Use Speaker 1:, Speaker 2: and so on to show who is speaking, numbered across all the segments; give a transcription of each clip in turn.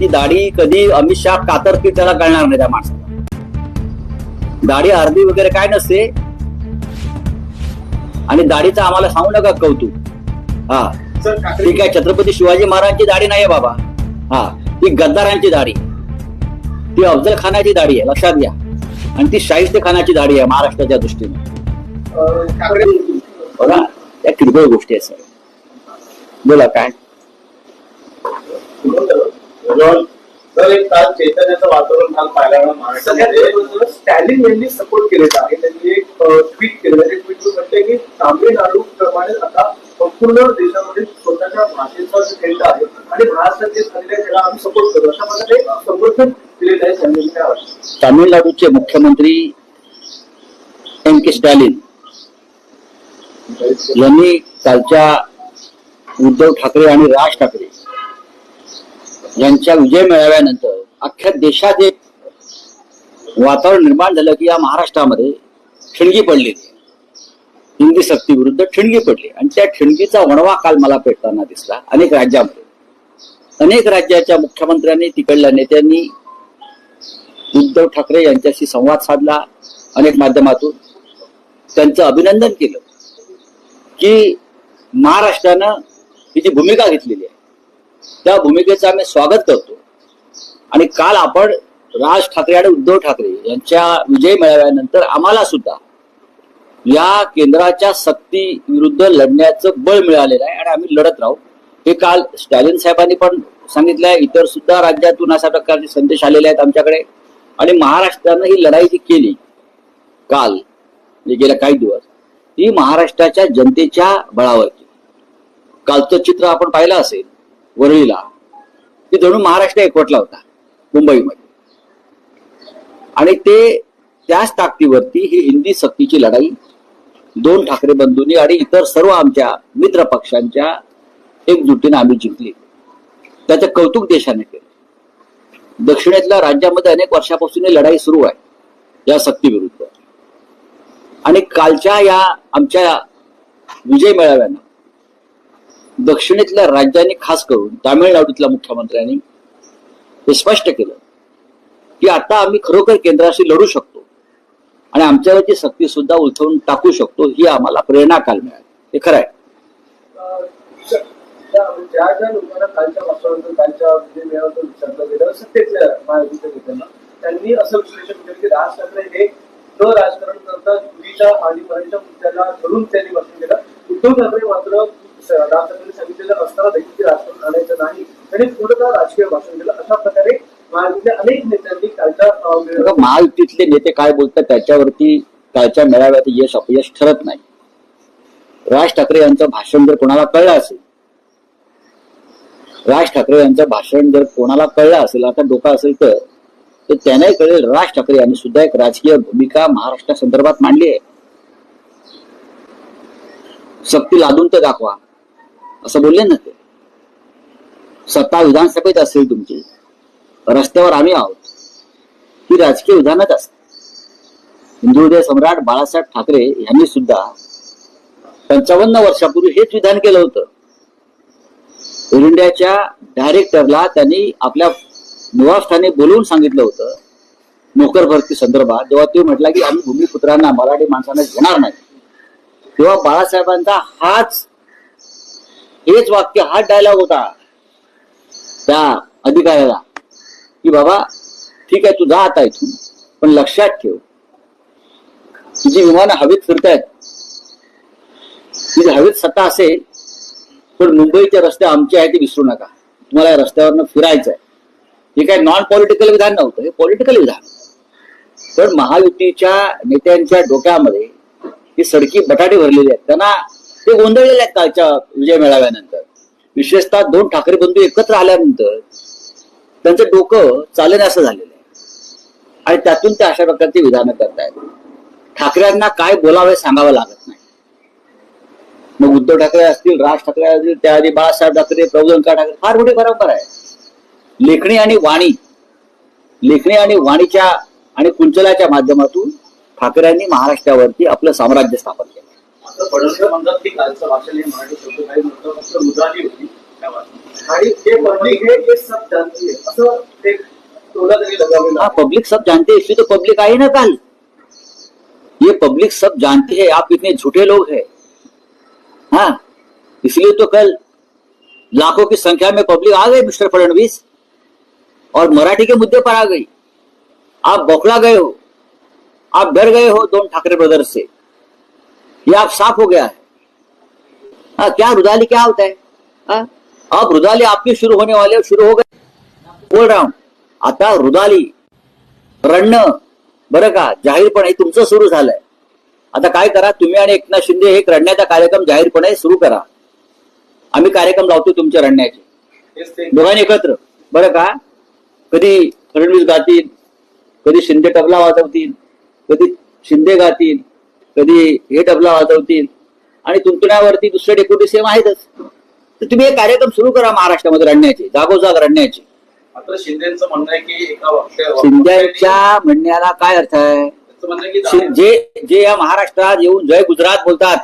Speaker 1: ती दाढी कधी अमित शहा कातरतील त्याला कळणार नाही त्या माणसाला. दाढी अर्धी वगैरे काय नसते. आणि दाढीचं आम्हाला सांगू नका कौतुक. हा. ती काय छत्रपती शिवाजी महाराजांची दाढी नाहीये बाबा. हा. ती गद्दारांची दाढी. ती अफजल खानाची दाढी आहे लक्षात घ्या. आणि ती शाहिस्ते खानाची दाढी आहे महाराष्ट्राच्या दृष्टीने. बघा त्या किरकोळ गोष्टी आहेत सर. बोला काय?
Speaker 2: तर एक काल चैतन्याचं वातावरण काल पाहायला मिळालं महाराष्ट्रामध्ये स्टॅलिन यांनी सपोर्ट केलेला आहे. त्यांनी एक ट्विट केलं त्या ट्विट म्हटलंय की तामिळनाडू प्रमाणे आता संपूर्ण देशामध्ये स्वतःच्या भाषेचा जो ट्रेंड आहे आणि महाराष्ट्रात जे झालेलं आहे त्याला आम्ही सपोर्ट करू अशा प्रकारे समर्थन दिलेलं आहे त्यांनी
Speaker 1: तामिळनाडूचे मुख्यमंत्री एम के स्टॅलिन यांनी कालच्या उद्धव ठाकरे आणि राज ठाकरे यांच्या विजय मिळाल्यानंतर अख्ख्या देशात एक वातावरण निर्माण झालं की या महाराष्ट्रामध्ये ठिणगी पडली. हिंदी सक्तीविरुद्ध ठिणगी पडली. आणि त्या ठिणगीचा वणवा काल मला पेटताना दिसला अनेक राज्यामध्ये. अनेक राज्याच्या मुख्यमंत्र्यांनी तिकडल्या नेत्यांनी उद्धव ठाकरे यांच्याशी संवाद साधला अनेक माध्यमातून. त्यांचं अभिनंदन केलं की महाराष्ट्रानं ही जी भूमिका घेतलेली आहे त्या भूमिकेचं आम्ही स्वागत करतो. आणि काल आपण राज ठाकरे आणि उद्धव ठाकरे यांच्या विजय मिळाल्यानंतर आम्हाला सुद्धा या केंद्राच्या सक्ती विरुद्ध लढण्याचं बळ मिळालेलं आहे आणि आम्ही लढत राहू. हे काल स्टॅलिन साहेबांनी पण सांगितलं आहे. इतर सुद्धा राज्यातून अशा प्रकारचे संदेश आलेले आहेत आमच्याकडे. आणि महाराष्ट्रानं ही लढाई जी केली काल म्हणजे गेल्या काही दिवस ती महाराष्ट्राच्या जनतेच्या बळावर केली कालचं चित्र आपण पाहिलं असेल. वरळीला. की जणू महाराष्ट्र एकवटला होता मुंबईमध्ये. आणि ते त्याच ताकदीवरती ही हिंदी सक्तीची लढाई दोन ठाकरे बंधूंनी आणि इतर सर्व आमच्या मित्र पक्षांच्या एकजुटीने आम्ही जिंकली. त्याचं कौतुक देशाने केलं. दक्षिणेतल्या राज्यामध्ये अनेक वर्षापासून ही लढाई सुरू आहे या सक्तीविरुद्ध. आणि कालच्या या आमच्या विजय मेळाव्यानं दक्षिणेतल्या राज्यांनी खास करून तामिळनाडूतल्या मुख्यमंत्र्यांनी हे स्पष्ट केलं की आता आम्ही खरोखर केंद्राशी लढू शकतो आणि आमच्यावरची सक्ती सुद्धा उलथवून टाकू शकतो ही आम्हाला प्रेरणा काल मिळाली. हे खरं आहे.
Speaker 2: ज्या ज्या लोकांना कालच्या कालच्या विचारलं गेलं महायुतीच्या नेत्यांना त्यांनी असं विश्लेषण केलं की राज ठाकरे हे न राजकारण करता युतीच्या आणि मुद्द्याला धरून त्यांनी भाषण केलं. उद्धव ठाकरे मात्र राज सांगितलेलं असताना देखील ते राजकारण आणायचं नाही. त्यांनी पूर्णतः राजकीय भाषण केलं अशा प्रकारे महायुतीच्या अनेक नेत्यांनी कालच्या
Speaker 1: महायुतीतले नेते काय बोलतात त्याच्यावरती कालच्या मेळाव्यात यश अपयश ठरत नाही. राज ठाकरे यांचं भाषण जर कोणाला कळलं असेल राज ठाकरे यांचं भाषण जर कोणाला कळलं असेल आता डोका असेल तर तर त्यांनाही कळेल राज ठाकरे यांनी सुद्धा एक राजकीय भूमिका महाराष्ट्रासंदर्भात मांडली आहे. सक्ती लादून तर दाखवा. असं बोलले ना ते. सत्ता विधानसभेत असेल तुमची. रस्त्यावर आम्ही आहोत. ही राजकीय विधानच असते. हिंदुदय सम्राट बाळासाहेब ठाकरे यांनी सुद्धा पंचावन्न वर्षापूर्वी हेच विधान केलं होतं. एअर इंडियाच्या डायरेक्टरला त्यांनी आपल्या निवासस्थानी बोलवून सांगितलं होतं. नोकर भरती संदर्भात जेव्हा ते म्हटला की आम्ही भूमिपुत्रांना मराठी माणसांना घेणार नाही. तेव्हा बाळासाहेबांचा हाच हेच वाक्य हा डायलॉग होता. त्या अधिकाऱ्याला की बाबा ठीक आहे तू जा आता इथून पण लक्षात ठेव. तुझी विमानं हवेत फिरतायत तुझी हवेत सत्ता असेल पण मुंबईचे रस्ते आमचे आहे ते विसरू नका. तुम्हाला या रस्त्यावरनं फिरायचं आहे. हे काय नॉन पॉलिटिकल विधान नव्हतं हे पॉलिटिकल विधान. पण महायुतीच्या नेत्यांच्या डोक्यामध्ये ही सडकी बटाटे भरलेली आहेत. त्यांना ते गोंधळलेले आहेत कालच्या विजय मेळाव्यानंतर. विशेषतः दोन ठाकरे बंधू एकत्र आल्यानंतर त्यांचं डोकं चालेल असं झालेलं आहे. आणि त्यातून ते अशा प्रकारची विधानं करतायत. ठाकरेंना काय बोलावे सांगावं लागत नाही. मग उद्धव ठाकरे असतील राज ठाकरे असतील त्याआधी बाळासाहेब ठाकरे प्रभुदंका ठाकरे फार मोठी परंपरा आहे. लेखणी आणि वाणी लेखणी आणि वाणीच्या आणि कुंचलाच्या माध्यमातून ठाकरेंनी महाराष्ट्रावरती आपलं साम्राज्य स्थापन केलं.
Speaker 2: पब्लिक सब हाँ
Speaker 1: पब्लिक सब जानते हैं इसलिए तो पब्लिक आई ना कल? ये पब्लिक सब जानती है, आप इतने झूठे लोग हैं. हाँ इसलिए तो कल लाखों की संख्या में पब्लिक आ गई मिस्टर फडणवीस, और मराठी के मुद्दे पर आ गई। आप बौखला गए हो, आप डर गए हो दोन ठाकरे ब्रदर्स से। ये आप साफ हो गया है। आ, क्या रुदाली क्या होता है? अब रुदाली आपके शुरू होने वाले शुरू हो गए। बोल रहा हूं आता रुदाली रडणं बरं का जाहीरपणे तुमचं सुरू झालंय. आता काय करा तुम्ही आणि एकनाथ शिंदे हे रडण्याचा कार्यक्रम जाहीरपणे सुरू करा. आम्ही कार्यक्रम लावतो तुमच्या रडण्याचे. दोघांनी एकत्र. बरं का? कधी फडणवीस गातील कधी शिंदे तबला वाजवतील कधी शिंदे गातील कधी हे तबला वाजवतील आणि तुंतण्यावरती दुसरे डेप्युटी सेम आहेतच. तर तुम्ही एक कार्यक्रम सुरू करा महाराष्ट्रामध्ये रडण्याचे जागोजाग रडण्याचे.
Speaker 3: मात्र शिंदेचं म्हणणं आहे की एका वाक्य
Speaker 1: शिंद्यांच्या म्हणण्याला काय अर्थ आहे? जे जे या महाराष्ट्रात येऊन जय गुजरात बोलतात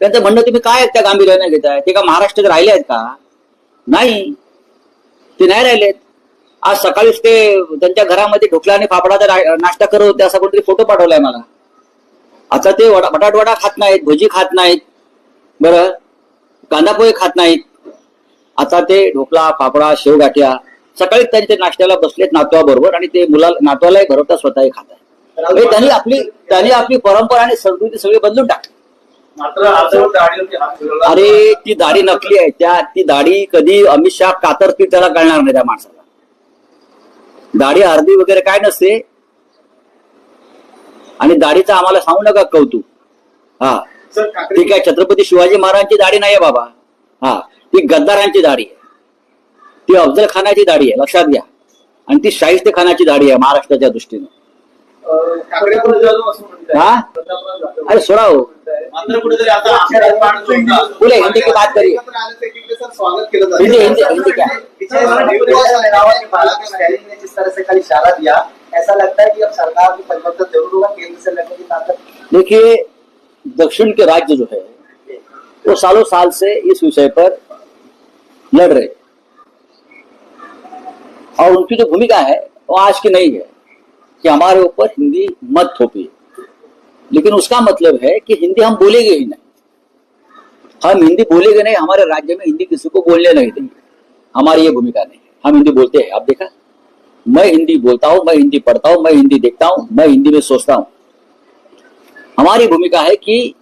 Speaker 1: त्यांचं म्हणणं तुम्ही काय त्या गांभीर्याने घेताय? ते का महाराष्ट्रात राहिले आहेत का? नाही. ते नाही राहिलेत. आज सकाळीच ते त्यांच्या घरामध्ये ढोकला आणि फाफडाचा नाश्ता करत होते असा कोणतरी फोटो पाठवलाय मला. आता ते वडा बटाट वडा खात नाहीत भजी खात नाहीत बरं कांदा पोहे खात नाहीत. आता ते ढोकळा फाफडा शेवगाठ्या सकाळी त्यांच्या नाश्त्याला बसलेत नातवाबरोबर आणि ते मुला नातवालाही भरवता स्वतःही खात आहे त्यांनी आपली त्यांनी आपली परंपरा आणि संस्कृती सगळी बदलून टाकली. अरे ती दाढी नकली आहे. त्या ती दाढी कधी अमित शहा कातरतील त्याला कळणार नाही त्या माणसाला. दाढी अर्धी वगैरे काय नसते आणि दाढीचं आम्हाला सांगू नका कौतुक हा ती काय छत्रपती शिवाजी महाराजांची दाढी नाहीये बाबा हा ती गद्दारांची दाढी आहे ती अफजल खानाची दाढी आहे लक्षात घ्या आणि ती शाहिस्ते खानाची दाढी आहे महाराष्ट्राच्या दृष्टीने हा? अरे सोडा हो. बोले हिंदी की बात करिए
Speaker 4: किया
Speaker 1: हिंदी हिंदी हिंदी क्या
Speaker 4: जिस तरह से कल इशारा दिया ऐसा लगता है कि अब सरकार को परिवर्तन ज़रूर होगा, केंद्र से लड़ने की ताकत।
Speaker 1: देखिए, दक्षिण के राज्य जो है, वो सालों साल से इस विषय पर लड़ रहे और उनकी जो भूमिका है, वो आज की नहीं है कि हमारे ऊपर हिंदी मत थोपी। लेकिन उसका मतलब है कि हिंदी हम बोलेंगे ही नहीं। हम हिंदी बोलेंगे नहीं, हमारे राज्य में हिंदी किसी को बोलने नहीं देंगे। हमारी ये भूमिका नहीं हम हिंदी बोलते हैं। आप देखा? मैं हिंदी बोलता हूँ, मैं हिंदी पढ़ता हूँ, मैं हिंदी देखता हूँ, मैं हिंदी में सोचता हूँ। हमारी भूमिका है कि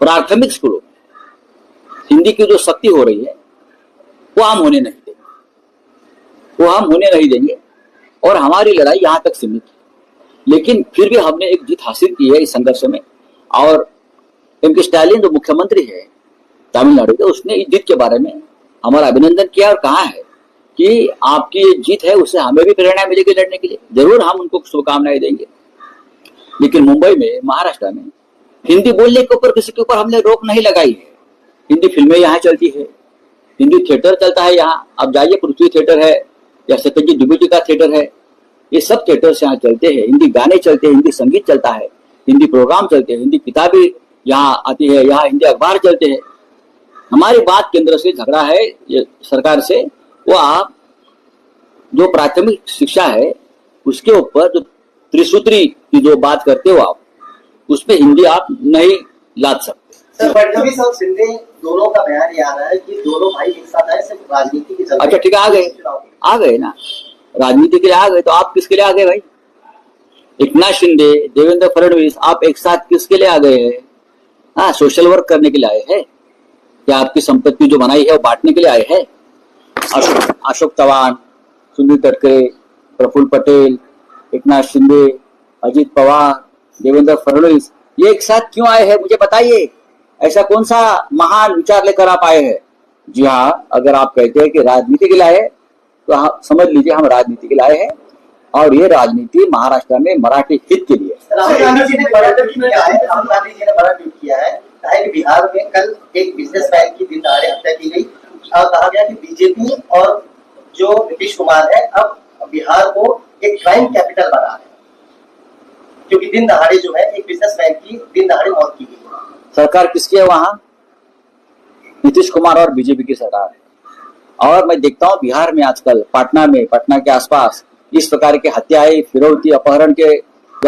Speaker 1: प्राथमिक स्कूलों में हिंदी की जो शक्ति हो रही है, वो हम होने नहीं देंगे। वो हम होने नहीं देंगे और हमारी लड़ाई यहाँ तक सीमित है। लेकिन फिर भी हमने एक जीत हासिल की है इस संघर्ष में। और एम के स्टालिन जो मुख्यमंत्री है, तमिलनाडु के, उसने इस जीत के बारे में हमारा अभिनंदन किया और कहा है कि आपकी ये जीत है, उससे हमें भी प्रेरणा मिलेगी लड़ने के लिए। ज़रूर हम उनको शुभकामनाएँ देंगे। लेकिन मुंबई में, महाराष्ट्र में, हिंदी बोलने के ऊपर, किसी के ऊपर हमने रोक नहीं लगाई है। हिंदी फ़िल्में यहाँ चलती है। हिंदी थिएटर चलता है यहाँ। आप जाइए, पृथ्वी थिएटर है, या सत्यजीत दुबेटी का थिएटर है। ये सब थिएटर्स यहाँ चलते हैं। हिंदी गाने चलते हैं, हिंदी संगीत चलता है। हिंदी प्रोग्राम चलते हैं, हिंदी किताबें यहाँ आती है, यहाँ हिंदी अखबार चलते हैं। हमारी बात केंद्र से झगड़ा है, ये सरकार से। वो आप जो प्राथमिक शिक्षा है उसके ऊपर जो त्रिसूत्री की जो बात करते हो आप उसमें हिंदी आप नहीं लाद सकते।
Speaker 4: सर फडणवीस और शिंदे दोनों का बयान ये आ रहा है कि दोनों भाई एक साथ आए सिर्फ़ राजनीति के
Speaker 1: अच्छा ठीक है आ गए। आ गए ना? राजनीति के लिए आ गए तो आप किसके लिए आ गए भाई? एकनाथ शिंदे देवेंद्र फडणवीस आप एक साथ किसके लिए आ गए हैं? हाँ सोशल वर्क करने के लिए आए हैं? क्या आपकी संपत्ति जो बनाई है वो बांटने के लिए आए हैं? अशोक अशोक चौहान सुनील तटकरे प्रफुल्ल पटेल एकनाथ शिंदे अजीत पवार देवेंद्र फडणवीस ये एक साथ क्यों आए हैं? मुझे बताइए। ऐसा कौन सा महान विचार लेकर आप आए हैं? जी हाँ अगर आप कहते हैं कि राजनीति के लिए तो हाँ, समझ लीजिए हम राजनीति के लिए हैं और ये राजनीति महाराष्ट्र में मराठी हित के लिए
Speaker 4: बिहार में कल एक बिजनेसमैन की दिन हत्या की गई। कहा गया कि बीजेपी और जो नीतीश कुमार है, अब बिहार को एक क्राइम कैपिटल बना रहे क्योंकि दिन दहाड़े जो है, एक बिजनेसमैन की दिन दहाड़े मौत की गई।
Speaker 1: सरकार किसकी है वहाँ? नीतीश कुमार और बीजेपी की सरकार है। और मैं देखता हूँ बिहार में आजकल, पटना में, पटना के आसपास, इस प्रकार के हत्याएँ, फिरौती, अपहरण के